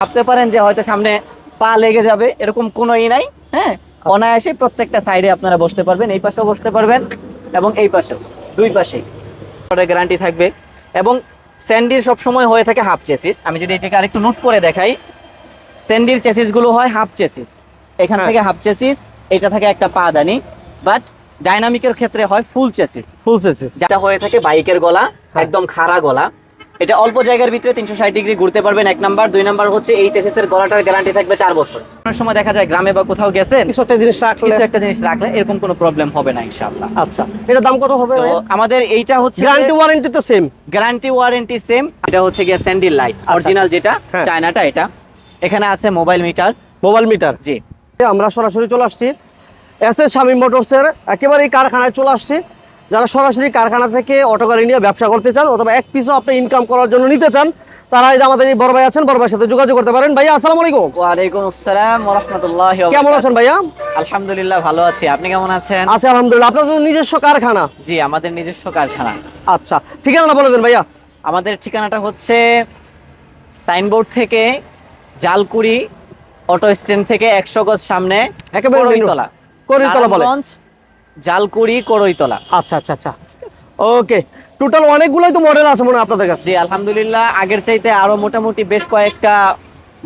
ভাবতে পারেন যে হয়তো সামনে পা লেগে যাবে এরকম কোনো ই নাই হ্যাঁ? অনায়াসে প্রত্যেকটা সাইডে আপনারা বসতে পারবেন এই পাশেও বসতে পারবেন এবং এই পাশেও দুই পাশেই। গ্যারান্টি থাকবে। এবং স্যান্ডির সবসময় হয়ে থাকে হাফ চেসিস আমি যদি এটাকে আরেকটু নোট করে দেখাই স্যান্ডির চেসিসগুলো হয় হাফ চেসিস এখান হ্যাঁ। থেকে হাফ চেসিস এটা থাকে একটা পা দানি বাট ডাইনামিকের ক্ষেত্রে হয় ফুল চেসিস ফুল চেসিস যেটা হয়ে থাকে বাইকের গলা হ্যাঁ। একদম খাড়া গলা। এটা অল্প জায়গার ভিতরে তিনশো ষাট ডিগ্রি ঘুরতে পারবেন। এক নাম্বার। দুই নাম্বার হচ্ছে এই চেসিস এর গলাটার গ্যারান্টি থাকবে চার বছর। অনেক সময় দেখা যায় গ্রামে বা কোথাও গেছেন কিছু একটা জিনিস রাখলে কিছু একটা জিনিস রাখলে এরকম কোনো প্রবলেম হবে না ইনশাআল্লাহ। আচ্ছা এটা দাম কত হবে আমাদের এইটা হচ্ছে গ্যারান্টি ওয়ারেন্টি তো সেম গ্যারান্টি ওয়ারেন্টি সেম এটা হচ্ছে গিয়ে স্যান্ডিল লাইট। অরিজিনাল যেটা হ্যাঁ। চায়নাটা এটা। এখানে আছে মোবাইল মিটার মোবাইল মিটার জি। আমরা সরাসরি চলে আসছি। এস এস স্বামী মোটরসের একেবারে এই কারখানায় চলে আসছি। যারা সরাসরি কারখানা থেকে অটো গাড়ি নিয়ে ব্যবসা করতে চান অথবা এক পিসও আপনি ইনকাম করার জন্য নিতে চান তারা এই যে আমাদের বড় ভাই আছেন বড় ভাইয়ের সাথে যোগাযোগ করতে পারেন। ভাইয়া আসসালামু আলাইকুম। ওয়ালাইকুম আসসালাম ওয়া রাহমাতুল্লাহি ওয়া কেমন আছেন ভাইয়া? আলহামদুলিল্লাহ ভালো আছি। আপনি কেমন আছেন? আছে আলহামদুলিল্লাহ। আপনাদের নিজস্ব কারখানা? জি আমাদের নিজস্ব কারখানা। আচ্ছা ঠিকানা বলে দেন ভাইয়া। আমাদের ঠিকানাটা হচ্ছে সাইনবোর্ড থেকে জালকুড়ি অটো স্ট্যান্ড থেকে একশো গজ সামনে একেবারে করইতলা করইতলা বলে। জালকুড়ি করইতলা আচ্ছা আচ্ছা আচ্ছা। ওকে টোটাল অনেকগুলোই তো মডেল আছে মনে আপনাদের কাছে। জি আলহামদুলিল্লাহ আগের চাইতে আরও মোটামুটি বেশ কয়েকটা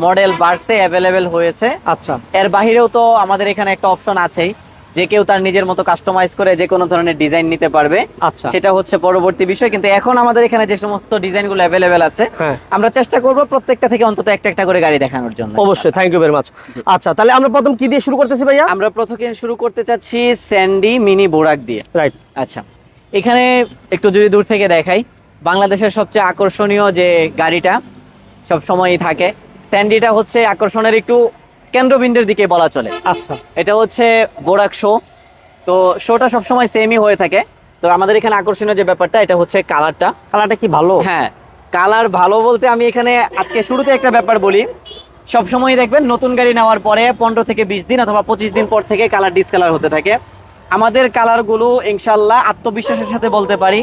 মডেল বাড়ছে অ্যাভেলেবেল হয়েছে। আচ্ছা। এর বাহিরেও তো আমাদের এখানে একটা অপশন আছেই। যে কেউ তার নিজের মতো কাস্টমাইজ করে যে কোনো ধরনের ডিজাইন নিতে পারবে। আচ্ছা। সেটা হচ্ছে পরবর্তী বিষয়। কিন্তু এখন আমাদের এখানে যে সমস্ত ডিজাইনগুলো অ্যাভেলেবেল আছে হ্যাঁ। আমরা চেষ্টা করব প্রত্যেকটা থেকে অন্তত একটা একটা করে গাড়ি দেখানোর জন্য। অবশ্যই থ্যাংক ইউ ভেরি মাচ আচ্ছা তাহলে আমরা প্রথম কি দিয়ে শুরু করতেছি ভাইয়া? আমরা প্রথমে শুরু করতে চাচ্ছি স্যান্ডি মিনি বোরাক দিয়ে। রাইট আচ্ছা এখানে একটু যদি দূর থেকে দেখাই বাংলাদেশের সবচেয়ে আকর্ষণীয় যে গাড়িটা সব সময়ই থাকে স্যান্ডিটা হচ্ছে আকর্ষণের একটু কেন্দ্রবিন্দুর দিকে বলা চলে। আচ্ছা। এটা হচ্ছে বোরাক শো। তো শোটা সবসময় সেমই হয়ে থাকে। তো আমাদের এখানে আকর্ষণীয় যে ব্যাপারটা এটা হচ্ছে কালারটা। কালারটা কি ভালো? হ্যাঁ কালার ভালো বলতে আমি এখানে আজকে শুরুতে একটা ব্যাপার বলি। সবসময় দেখবেন নতুন গাড়ি নেওয়ার পরে পনেরো থেকে বিশ দিন অথবা পঁচিশ দিন পর থেকে কালার ডিসকালার হতে থাকে। আমাদের কালারগুলো ইনশাল্লাহ আত্মবিশ্বাসের সাথে বলতে পারি।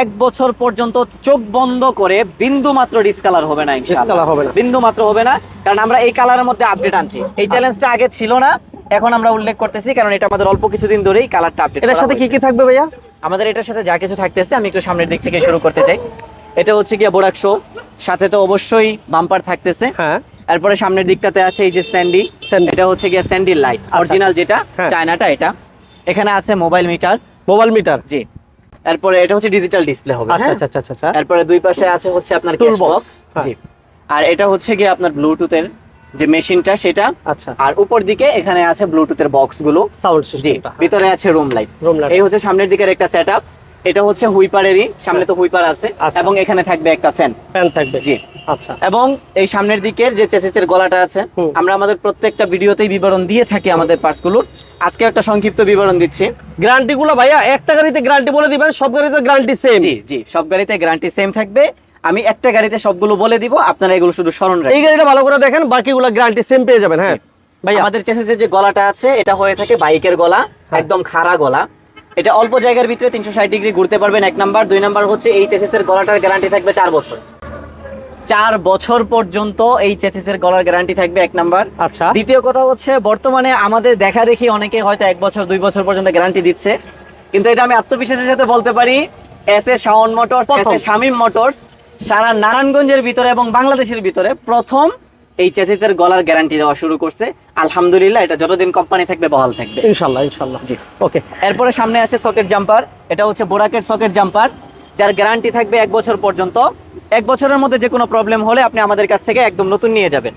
এক বছর পর্যন্ত চোখ বন্ধ করে বিন্দু মাত্র ডিসকালার হবে না। Discolor হবে না। বিন্দু মাত্র হবে না কারণ আমরা এই কালারের মধ্যে আপডেট আনছি। এই চ্যালেঞ্জটা আগে ছিল না এখন আমরা উল্লেখ করতেছি কারণ এটা আমাদের অল্প কিছুদিন ধরেই কালারটা আপডেট এটার সাথে কি কি থাকবে ভাইয়া? আমাদের এটার সাথে যা কিছু থাকতেছে আমি একটু সামনের দিক থেকে শুরু করতে চাই। এটা হচ্ছে গিয়ে বোরাক শো সাথে তো অবশ্যই বাম্পার থাকতেছে। হ্যাঁ। তারপরে সামনের দিকটাতে আছে এই যে স্যান্ডি। এটা হচ্ছে গিয়ে স্যান্ডি লাইট অরিজিনাল যেটা হ্যাঁ। চায়নাটা এটা। এখানে আছে মোবাইল মিটার মোবাইল মিটার জি। তারপরে এটা হচ্ছে ডিজিটাল ডিসপ্লে হবে আচ্ছা হ্যাঁ? আচ্ছা আচ্ছা আচ্ছা। তারপরে দুই পাশে আছে হচ্ছে আপনার ক্যাশ বক্স হ্যাঁ। জি। আর এটা হচ্ছে গিয়ে আপনার ব্লুটুথের যে মেশিনটা সেটা। আচ্ছা। আর উপর দিকে এখানে আছে ব্লুটুথের বক্সগুলো সাউন্ড জি সিস্টেমটা ভিতরে আছে রুম লাইট। এই হচ্ছে সামনের দিকের একটা সেটআপ এটা হচ্ছে হুইপারেরই সামনে তো হুইপার আছে। আচ্ছা। এবং এখানে থাকবে একটা ফ্যান ফ্যান থাকবে। জি। আচ্ছা। এবং এই সামনের দিকের যে চেসিসের গলাটা আছে আমরা আমাদের প্রত্যেকটা ভিডিওতেই বিবরণ দিয়ে থাকি আমাদের পার্টসগুলোর আজকে একটা সংক্ষিপ্ত বিবরণ দিচ্ছি। গ্যারান্টি গুলো ভাইয়া একটা গাড়িতে গ্যারান্টি বলে দিবেন সব গাড়িতে গ্যারান্টি সেম জি জি সব গাড়িতে গ্যারান্টি সেম থাকবে। আমি একটা গাড়িতে সবগুলো বলে দিব আপনারা এগুলো শুধু স্মরণ রাখবেন। এই গাড়িটা ভালো করে দেখেন বাকিগুলো গ্যারান্টি সেম পেয়ে যাবেন হ্যাঁ। ভাইয়া। আমাদের চেসিসের যে গলাটা আছে এটা হয়ে থাকে বাইকের গলা হ্যাঁ। একদম খাড়া গলা। এটা অল্প জায়গার ভিতরে তিনশো ষাট ডিগ্রি ঘুরতে পারবেন এক নাম্বার। দুই নাম্বার হচ্ছে এই চেসিসের গলাটার গ্যারান্টি থাকবে চার বছর। চার বছর পর্যন্ত এই চেসিসের গলার গ্যারান্টি থাকবে এক নাম্বার। আচ্ছা। দ্বিতীয় কথা হচ্ছে বর্তমানে আমাদের দেখা দেখি অনেকে হয়তো এক বছর দুই বছর পর্যন্ত গ্যারান্টি দিচ্ছে। কিন্তু এটা আমি আত্মবিশ্বাসের সাথে বলতে পারি S A Shaon motors S. A Shamim motors সারা নারায়ণগঞ্জের ভিতরে এবং বাংলাদেশের ভিতরে প্রথম এই চেসিসের গলার গ্যারান্টি দেওয়া শুরু করছে। আলহামদুলিল্লাহ এটা যতদিন কোম্পানি থাকবে বহাল থাকবে। ইনশাল্লাহ ইনশাল্লাহ। জি। ওকে এরপরে সামনে আছে সকেট জাম্পার এটা হচ্ছে বোরাকের সকেট জাম্পার যার গ্যারান্টি থাকবে এক বছর পর্যন্ত এক বছরের মধ্যে যে কোনো প্রবলেম হলে আপনি আমাদের কাছ থেকে একদম নতুন নিয়ে যাবেন।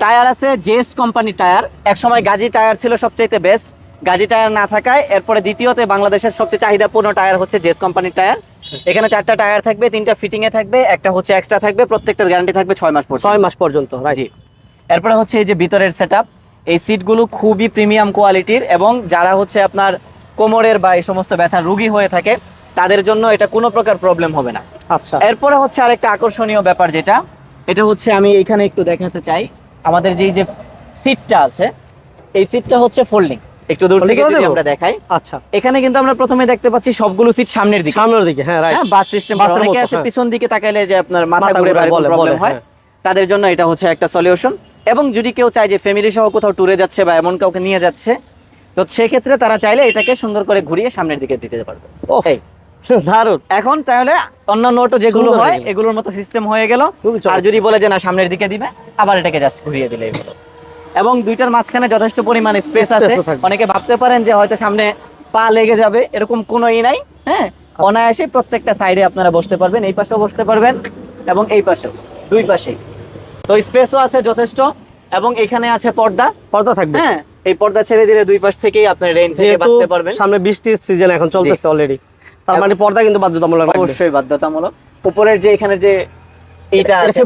টায়ার আছে জেস কোম্পানি টায়ার এক সময় গাজী টায়ার ছিল সবচাইতে বেস্ট গাজী টায়ার না থাকায় এরপরে দ্বিতীয়তে বাংলাদেশের সবচেয়ে চাহিদাপূর্ণ টায়ার হচ্ছে জেস কোম্পানির টায়ার এখানে চারটা টায়ার থাকবে তিনটা ফিটিংয়ে থাকবে একটা হচ্ছে এক্সট্রা থাকবে প্রত্যেকটার গ্যারান্টি থাকবে ছয় মাস পর্যন্ত। ছয় মাস পর্যন্ত রাইট জি। এরপরে হচ্ছে এই যে ভিতরের সেটআপ এই সিটগুলো খুবই প্রিমিয়াম কোয়ালিটির এবং যারা হচ্ছে আপনার কোমরের বা এই সমস্ত ব্যথার রুগী হয়ে থাকে তাদের জন্য এটা কোনো প্রকার প্রবলেম হবে না। আচ্ছা। এরপরে হচ্ছে আরেকটা আকর্ষণীয় ব্যাপার যেটা এটা হচ্ছে আমি এখানে একটু দেখাতে চাই। আমাদের যেই যে সিটটা আছে এই সিটটা হচ্ছে ফোল্ডিং একটু দূর থেকে যদি আমরা দেখাই। আচ্ছা। এখানে কিন্তু আমরা প্রথমে দেখতে পাচ্ছি সবগুলো সিট সামনের দিকে। সামনের দিকে হ্যাঁ রাইট হ্যাঁ বাস সিস্টেম বাসের অনেকে আছে হ্যাঁ। পিছন দিকে তাকাইলে যে আপনার মাথা ঘুরে ঘুরে বা বলে, প্রবলেম হয়। হ্যাঁ। তাদের জন্য এটা হচ্ছে একটা সলিউশন এবং যদি কেউ চায় যে ফ্যামিলি সহ কোথাও ট্যুরে যাচ্ছে বা এমন কাউকে নিয়ে যাচ্ছে তো সেক্ষেত্রে তারা চাইলে এটাকে সুন্দর করে ঘুরিয়ে সামনের দিকে দিতে পারবে। ওহ। দারুণ। এখন তাহলে অন্যান্য অটো যেগুলো হয় এগুলোর মতো সিস্টেম হয়ে গেল। আর যদি বলে যে না সামনের দিকে দিবে আবার এটাকে জাস্ট ঘুরিয়ে হলো এবং দুইটার মাঝখানে যথেষ্ট পরিমাণ স্পেস আছে। অনেকে ভাবতে পারেন যে হয়তো সামনে পা লেগে যাবে এরকম কোনো ই নাই হ্যাঁ? আচ্ছা। অনায়াসে প্রত্যেকটা সাইডে আপনারা বসতে পারবেন এই পাশেও বসতে পারবেন এবং এই পাশেও দুই পাশেই তো স্পেসও আছে যথেষ্ট এবং এখানে আছে পর্দা। পর্দা থাকবে। হ্যাঁ এই পর্দা ছেড়ে দিলে দুই পাশ থেকেই আপনার রেইন থেকে বাঁচতে পারবেন। সামনে বৃষ্টির সিজন এখন চলতেছে অলরেডি তার মানে পর্দা কিন্তু বাধ্যতামূলক অবশ্যই বাধ্যতামূলক। উপরের যে এখানে যে এইটা এটা আছে?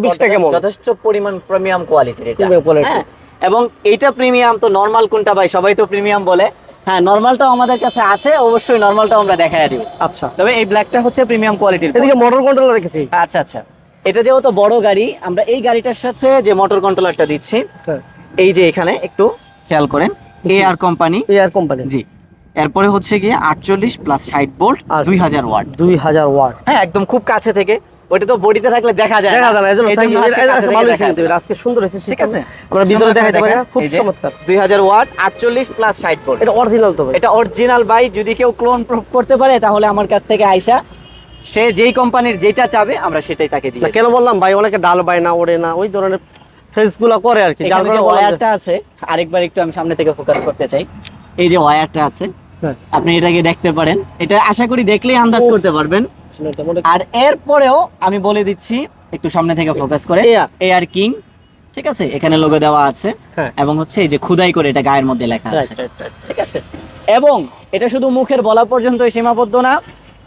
যথেষ্ট পরিমাণ প্রিমিয়াম কোয়ালিটির এটা। হ্যাঁ এবং এইটা প্রিমিয়াম তো নরমাল কোনটা ভাই? সবাই তো প্রিমিয়াম বলে। হ্যাঁ নরমালটাও আমাদের কাছে আছে অবশ্যই নরমালটাও আমরা দেখাই দিব। আচ্ছা। তবে এই ব্ল্যাকটা হচ্ছে প্রিমিয়াম কোয়ালিটির এদিকে মোটর কন্ট্রোল দেখেছি। আচ্ছা আচ্ছা। এটা যেহেতু বড় গাড়ি আমরা এই গাড়িটার সাথে যে মোটর কন্ট্রোলারটা দিচ্ছি হ্যাঁ। এই যে এখানে একটু খেয়াল করেন এআর কোম্পানি এয়ার কোম্পানি জি। এরপরে হচ্ছে গিয়ে আটচল্লিশ প্লাস ষাট আচ্ছা। দুই হাজার ওয়াট দুই হাজার ওয়াট হ্যাঁ একদম খুব কাছে থেকে। ওটা তো বডিতে থাকলে দেখা যায় দেখা যায় না। আজকে সুন্দর হয়েছে ঠিক আছে? আমরা ভিতরে পারি খুব চমৎকার। 2000 ওয়াট 48 প্লাস 60 ভোল্ট এটা অরিজিনাল তো ভাই। এটা অরিজিনাল বাই যদি কেউ ক্লোন প্রুফ করতে পারে তাহলে আমার কাছ থেকে আইসা সে যেই কোম্পানির যেটা চাবে আমরা সেটাই তাকে দিই কেন বললাম ভাই অনেকে ডাল বায় না ওড়ে না ওই ধরনের ফেসগুলা করে আর কি যার ওয়্যারটা আছে আরেকবার একটু আমি সামনে থেকে ফোকাস করতে চাই। এই যে ওয়্যারটা আছে হ্যাঁ, আপনি এটাকে দেখতে পারেন। এটা আশা করি দেখলেই আন্দাজ করতে পারবেন। আর এরপরেও আমি বলে দিচ্ছি একটু সামনে থেকে ফোকাস করে এয়ার কিং ঠিক আছে? এখানে লোগো দেওয়া আছে হ্যাঁ। এবং হচ্ছে এই যে খুদাই করে এটা গায়ের মধ্যে লেখা আছে. ঠিক আছে? এবং এটা শুধু মুখের বলা পর্যন্তই সীমাবদ্ধ না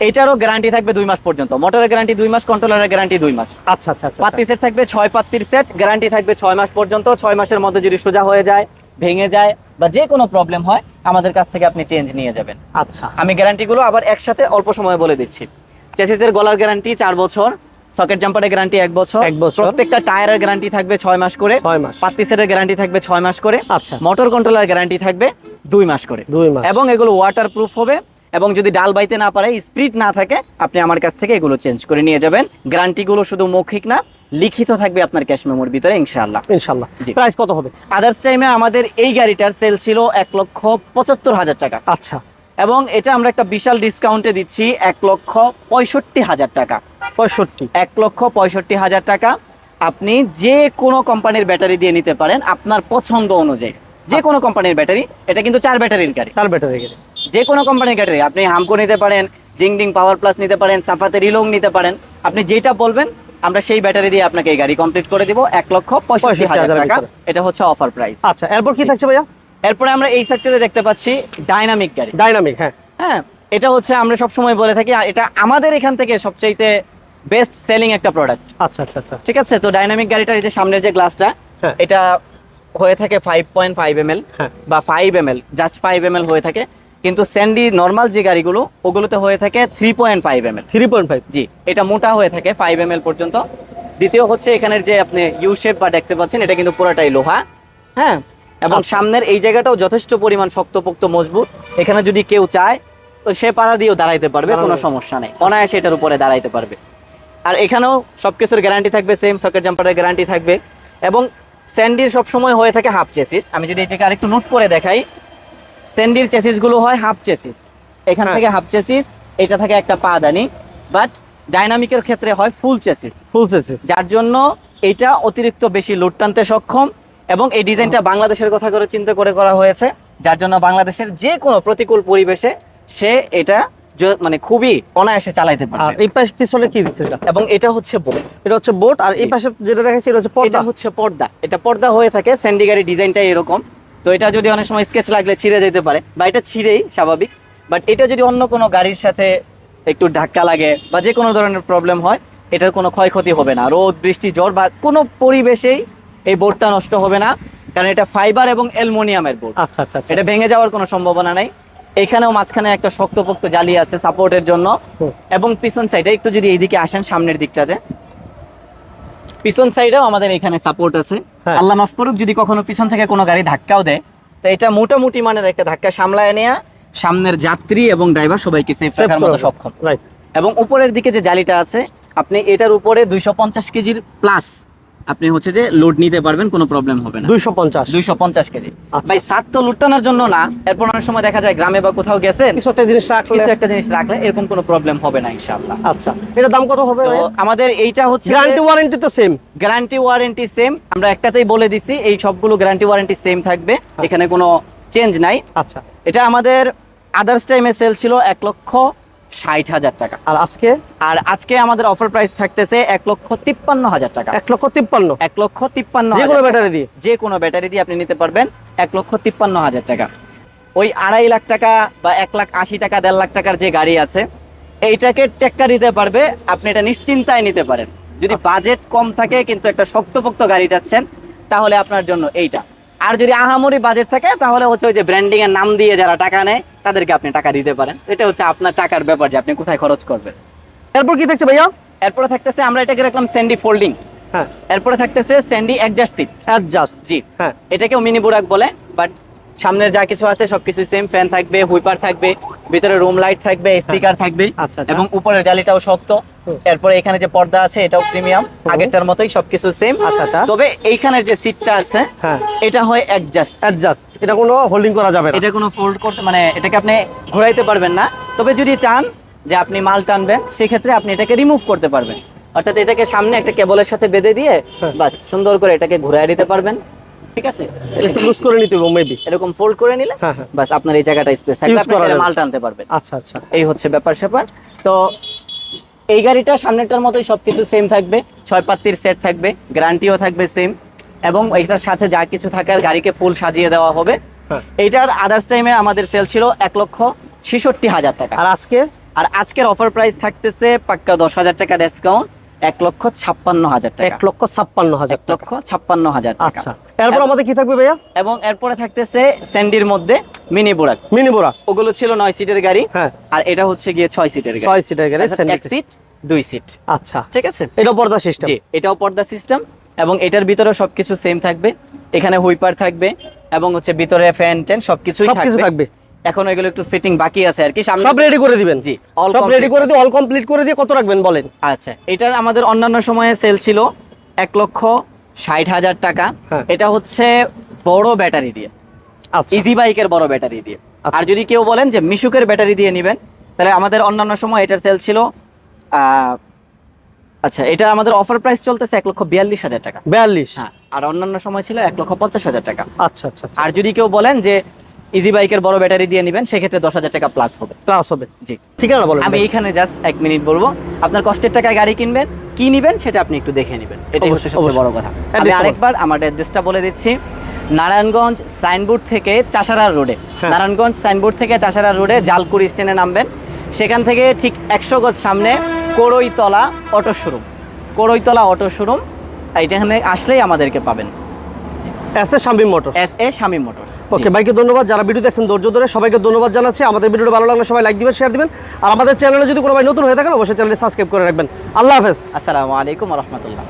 এটারও গ্যারান্টি থাকবে দুই মাস পর্যন্ত। মোটরের গ্যারান্টি দুই মাস কন্ট্রোলারের গ্যারান্টি দুই মাস। আচ্ছা আচ্ছা আচ্ছা পাত্তি সেট থাকবে ছয় পাত্তির সেট গ্যারান্টি থাকবে ছয় মাস পর্যন্ত ছয় মাসের মধ্যে যদি সোজা হয়ে যায় ভেঙে যায় বা যে কোনো প্রবলেম হয় আমাদের কাছ থেকে আপনি চেঞ্জ নিয়ে যাবেন। আচ্ছা। আমি গ্যারান্টিগুলো আবার একসাথে অল্প সময় বলে দিচ্ছি। চেসিসের গলার গ্যারান্টি চার বছর সকেট জাম্পারের গ্যারান্টি এক বছর এক বছর। প্রত্যেকটা টায়ারের গ্যারান্টি থাকবে ছয় মাস করে ছয় মাস। পাত্তি সেটের গ্যারান্টি থাকবে ছয় মাস করে আচ্ছা। মোটর কন্ট্রোলার গ্যারান্টি থাকবে দুই মাস করে। দুই মাস। এবং এগুলো ওয়াটার প্রুফ হবে এবং যদি ডাল বাইতে না পারে স্পিড না থাকে আপনি আমার কাছ থেকে এগুলো চেঞ্জ করে নিয়ে যাবেন। গ্যারান্টিগুলো শুধু মৌখিক না লিখিত থাকবে আপনার ক্যাশ মেমোর ভিতরে ইনশাআল্লাহ। ইনশাল্লাহ জি। প্রাইস কত হবে? আদার্স টাইমে আমাদের এই গাড়িটার সেল ছিল এক লক্ষ পঁচাত্তর হাজার টাকা। আচ্ছা। এবং এটা আমরা একটা বিশাল ডিসকাউন্টে দিচ্ছি এক লক্ষ পঁয়ষট্টি হাজার টাকা। পঁয়ষট্টি। এক লক্ষ পঁয়ষট্টি হাজার টাকা আপনি যে কোনো কোম্পানির ব্যাটারি দিয়ে নিতে পারেন আপনার পছন্দ অনুযায়ী। যে কোনো কোম্পানির ব্যাটারি এটা কিন্তু চার ব্যাটারির গাড়ি। চার ব্যাটারি গেলে যে কোনো কোম্পানির ব্যাটারি আপনি হামকো নিতে পারেন জিংডিং পাওয়ার প্লাস নিতে পারেন সাফাতে রিলং নিতে পারেন আপনি যেটা বলবেন আমরা সেই ব্যাটারি দিয়ে আপনাকে এই গাড়ি কমপ্লিট করে দিব এক লক্ষ পঁয়ষট্টি হাজার টাকা। এটা হচ্ছে অফার প্রাইস আচ্ছা এরপর কি থাকছে ভাইয়া? এরপরে আমরা এই সেক্টরে দেখতে পাচ্ছি ডাইনামিক গাড়ি। ডাইনামিক হ্যাঁ। হ্যাঁ এটা হচ্ছে আমরা সবসময় বলে থাকি এটা আমাদের এখান থেকে সবচাইতে বেস্ট সেলিং একটা প্রোডাক্ট আচ্ছা আচ্ছা আচ্ছা। ঠিক আছে? তো ডাইনামিক গাড়িটার এই যে সামনের যে গ্লাসটা হ্যাঁ। এটা হয়ে থাকে ফাইভ পয়েন্ট ফাইভ এম। বা five M L just five M হয়ে থাকে। কিন্তু স্যান্ডি নর্মাল যে গাড়িগুলো ওগুলোতে হয়ে থাকে three point five M L three point five জি এটা মোটা হয়ে থাকে ফাইভ এম পর্যন্ত। দ্বিতীয় হচ্ছে এখানের যে আপনি ইউ শেপ বা দেখতে পাচ্ছেন এটা কিন্তু পুরোটাই লোহা। হ্যাঁ? এবং আচ্ছা। সামনের এই জায়গাটাও যথেষ্ট পরিমাণ শক্তপোক্ত মজবুত। এখানে যদি কেউ চায় তো সে পাড়া দিয়েও দাঁড়াইতে পারবে কোনো সমস্যা নেই। অনায়াসে এটার উপরে দাঁড়াইতে পারবে। আর এখানেও সব কিছুর গ্যারান্টি থাকবে সেম সকেট জাম্পারের গ্যারান্টি থাকবে। এবং স্যান্ডির সবসময় হয়ে থাকে হাফ চেসিস। আমি যদি এটাকে আরেকটু নোট করে দেখাই স্যান্ডির চেসিসগুলো হয় হাফ চেসিস। এখান হ্যাঁ। থেকে হাফ চেসিস এটা থাকে একটা পাদানি বাট ডাইনামিকের ক্ষেত্রে হয় ফুল চেসিস। ফুল চেসিস। যার জন্য এটা অতিরিক্ত বেশি লোড টানতে সক্ষম এবং এই ডিজাইনটা বাংলাদেশের কথা করে চিন্তা করে করা হয়েছে। যার জন্য বাংলাদেশের যে কোনো প্রতিকূল পরিবেশে সে এটা মানে খুবই অনায়াসে চালাইতে আর পারবে এই পাশে পিছনে কি দিচ্ছে এটা এবং এটা হচ্ছে বোর্ড। এটা হচ্ছে বোট আর এই। পাশে যেটা দেখাচ্ছি এটা হচ্ছে পর্দা। হচ্ছে পর্দা। এটা পর্দা হয়ে থাকে স্যান্ডি গাড়ির ডিজাইনটা এরকম। তো এটা যদি অনেক সময় স্কেচ লাগলে ছিঁড়ে যেতে পারে বা এটা ছিঁড়েই স্বাভাবিক। বাট এটা যদি অন্য কোনো গাড়ির সাথে একটু ধাক্কা লাগে বা যে কোনো ধরনের প্রবলেম হয় এটার কোনো ক্ষয়ক্ষতি হবে না। রোদ বৃষ্টি ঝড় বা কোনো পরিবেশেই এই বোর্ডটা নষ্ট হবে না। কারণ এটা ফাইবার এবং অ্যালুমিনিয়ামের বোর্ড। আচ্ছা আচ্ছা আচ্ছা। এটা ভেঙে যাওয়ার কোনো সম্ভাবনা নাই। এখানেও মাঝখানে একটা শক্তপোক্ত জালি আছে সাপোর্টের জন্য। এবং পিছন সাইডে একটু যদি এইদিকে আসেন সামনের দিকটাতে পিছন সাইডেও আমাদের এখানে সাপোর্ট আছে। হ্যাঁ। আল্লাহ মাফ করুক যদি কখনো পিছন থেকে কোনো গাড়ি ধাক্কাও দেয় তো এটা মোটামুটি মানের একটা ধাক্কা সামলায় নেয়া। সামনের যাত্রী এবং ড্রাইভার সবাইকে সেফ রাখার মতো সক্ষম। এবং উপরের দিকে যে জালিটা আছে আপনি এটার উপরে দুইশো পঞ্চাশ কেজির প্লাস আপনি হচ্ছে যে লোড নিতে পারবেন কোনো প্রবলেম হবে না। দুইশো পঞ্চাশ। দুইশো পঞ্চাশ কেজি। আচ্ছা। ভাই সাত তো লুটানোর জন্য না এরপর অনেক সময় দেখা যায় গ্রামে বা কোথাও গেছেন কিছু একটা জিনিস রাখলে কিছু একটা জিনিস রাখলে এরকম কোনো প্রবলেম হবে না ইনশাআল্লাহ। আচ্ছা এটা দাম কত হবে আমাদের এইটা হচ্ছে গ্যারান্টি ওয়ারেন্টি তো সেম গ্যারান্টি ওয়ারেন্টি সেম আমরা একটাতেই বলে দিছি এই সবগুলো গ্যারান্টি ওয়ারেন্টি সেম থাকবে। এখানে কোনো চেঞ্জ নাই। আচ্ছা। এটা আমাদের আদার্স টাইমে সেল ছিল এক লক্ষ ষাট হাজার টাকা। আর আজকে? আর আজকে আমাদের অফার প্রাইস থাকতেছে এক লক্ষ তিপ্পান্ন হাজার টাকা। এক লক্ষ তিপ্পান্ন? এক লক্ষ তিপ্পান্ন যে কোনো ব্যাটারি দিয়ে? যে কোনো ব্যাটারি দিয়ে আপনি নিতে পারবেন এক লক্ষ তিপ্পান্ন হাজার টাকা। ওই আড়াই লাখ টাকা বা এক লাখ আশি টাকা দেড় লাখ টাকার যে গাড়ি আছে এইটাকে টেক্কা দিতে পারবে। আপনি এটা নিশ্চিন্তায় নিতে পারেন। যদি বাজেট কম থাকে কিন্তু একটা শক্তপোক্ত গাড়ি যাচ্ছেন তাহলে আপনার জন্য এইটা। আর যদি আহামরি বাজেট থাকে তাহলে হচ্ছে ওই যে ব্র্যান্ডিং এর নাম দিয়ে যারা টাকা নেয় তাদেরকে আপনি টাকা দিতে পারেন। এটা হচ্ছে আপনার টাকার ব্যাপার যে আপনি কোথায় খরচ করবেন। এরপর কি থাকছে ভাইয়া? এরপরে থাকতেছে আমরা এটাকে রাখলাম স্যান্ডি ফোল্ডিং হ্যাঁ। এরপরে থাকতেছে স্যান্ডি অ্যাডজাস্ট সিট অ্যাডজাস্ট জি। হ্যাঁ। এটাকেও মিনি বুরাক বলে বাট সামনের যা কিছু আছে সবকিছু সেম ফ্যান থাকবে হুইপার থাকবে ভিতরে রুম লাইট থাকবে স্পিকার থাকবে আচ্ছা, আচ্ছা। এবং উপরের জালিটাও শক্ত। এরপরে এখানে যে পর্দা আছে এটাও প্রিমিয়াম আগেরটার মতোই সবকিছু সেম আচ্ছা, আচ্ছা। তবে এইখানের যে সিটটা আছে হ্যাঁ। এটা হয় অ্যাডজাস্ট অ্যাডজাস্ট এটা কোনো হোল্ডিং করা যাবে না। এটা কোনো ফোল্ড করতে মানে এটাকে আপনি ঘোরাইতে পারবেন না। তবে যদি চান যে আপনি মাল টানবেন সেক্ষেত্রে আপনি এটাকে রিমুভ করতে পারবেন। অর্থাৎ এটাকে সামনে একটা কেবলের সাথে বেঁধে দিয়ে হ্যাঁ। বাস সুন্দর করে এটাকে ঘুরাই দিতে পারবেন। ঠিক আছে? একটু লুজ করে নিতে হবে মেবি এরকম ফোল্ড করে নিলে হ্যাঁ, হ্যাঁ। বাস আপনার এই জায়গাটা স্পেস থাকবে। আপনি করা চাইলে যাবে। মাল টানতে পারবেন। আচ্ছা আচ্ছা। এই হচ্ছে ব্যাপার স্যাপার। তো এই গাড়িটা সামনেরটার মতোই সবকিছু সেম থাকবে। ছয় পাত্তির সেট থাকবে গ্যারান্টিও থাকবে সেম এবং এইটার সাথে যা কিছু থাকার গাড়িকে ফুল সাজিয়ে দেওয়া হবে। হ্যাঁ। এইটার আদার্স টাইমে আমাদের সেল ছিল এক লক্ষ ছেষট্টি হাজার টাকা। আর আজকে? আর আজকের অফার প্রাইস থাকতেছে পাক্কা দশ হাজার টাকা ডিসকাউন্ট এক লক্ষ ছাপ্পান্ন হাজার টাকা। এক লক্ষ ছাপ্পান্ন হাজার এক লক্ষ ছাপ্পান্ন হাজার আচ্ছা। এরপর আমাদের কি থাকবে ভাইয়া? এবং এরপরে থাকতেছে স্যান্ডির মধ্যে মিনি বুরাক। মিনি বোরা ওগুলো ছিল নয় সিটের গাড়ি। হ্যাঁ। আর এটা হচ্ছে গিয়ে ছয় সিটের গাড়ি। ছয় সিটের গাড়ি এক সিট দুই সিট। আচ্ছা। ঠিক আছে? এটা পর্দা সিস্টেম জি এটাও পর্দা সিস্টেম এবং এটার ভিতরে সবকিছু সেম থাকবে। এখানে হুইপার থাকবে এবং হচ্ছে ভিতরে ফ্যান ট্যান সবকিছুই সবকিছু থাকবে। এখন এগুলো একটু ফিটিং বাকি আছে আর কি। সব রেডি করে দিবেন? জি, all সব রেডি করে দিয়ে অল কমপ্লিট করে দিয়ে কত রাখবেন বলেন? আচ্ছা এটার আমাদের অন্যান্য সময়ে সেল ছিল এক লক্ষ ষাট হাজার টাকা। হ্যাঁ। এটা হচ্ছে বড় ব্যাটারি দিয়ে। আচ্ছা। ইজি বাইকের বড় ব্যাটারি দিয়ে। আচ্ছা। আর যদি কেউ বলেন যে মিশুকের ব্যাটারি দিয়ে নেবেন তাহলে আমাদের অন্যান্য সময় এটার সেল ছিল আচ্ছা এটা আমাদের অফার প্রাইস চলতেছে এক লক্ষ বিয়াল্লিশ হাজার টাকা। বিয়াল্লিশ। হ্যাঁ আর অন্যান্য সময় ছিল এক লক্ষ পঞ্চাশ হাজার টাকা। আচ্ছা আচ্ছা। আর যদি কেউ বলেন যে ইজি বাইকের বড় ব্যাটারি দিয়ে নেবেন সেক্ষেত্রে দশ হাজার টাকা প্লাস হবে। প্লাস হবে। জি। ঠিকানা বলেন আমি ভাই। এইখানে জাস্ট এক মিনিট বলব। আপনার কষ্টের টাকায় গাড়ি কিনবেন কি নিবেন সেটা আপনি একটু দেখে নেবেন। এটাই হচ্ছে সবচেয়ে বড় কথা। আমি। আরেকবার আমার অ্যাড্রেসটা বলে দিচ্ছি। নারায়ণগঞ্জ সাইনবোর্ড থেকে চাষারা রোডে। হ্যাঁ। নারায়ণগঞ্জ সাইনবোর্ড থেকে চাষারা রোডে জালকুড়ি স্ট্যান্ডে নামবেন। সেখান থেকে ঠিক একশো গজ সামনে Koroitola auto showroom. Koroitola auto showroom এইখানে আসলেই আমাদেরকে পাবেন। S A শাম্বি motor S A Shamim motors okay ভাইকে ধন্যবাদ। যারা ভিডিও দেখছেন ধৈর্য ধরে সবাইকে ধন্যবাদ জানাচ্ছি। আমাদের ভিডিওটা ভালো লাগলে সবাই লাইক দিবেন শেয়ার দিবেন। আর আমাদের চ্যানেলে যদি কোনো ভাই নতুন হয়ে থাকেন অবশ্যই চ্যানেলটি সাবস্ক্রাইব করে রাখবেন। আল্লাহ হাফেজ। আসসালামু আলাইকুম রহমতুল্লাহ।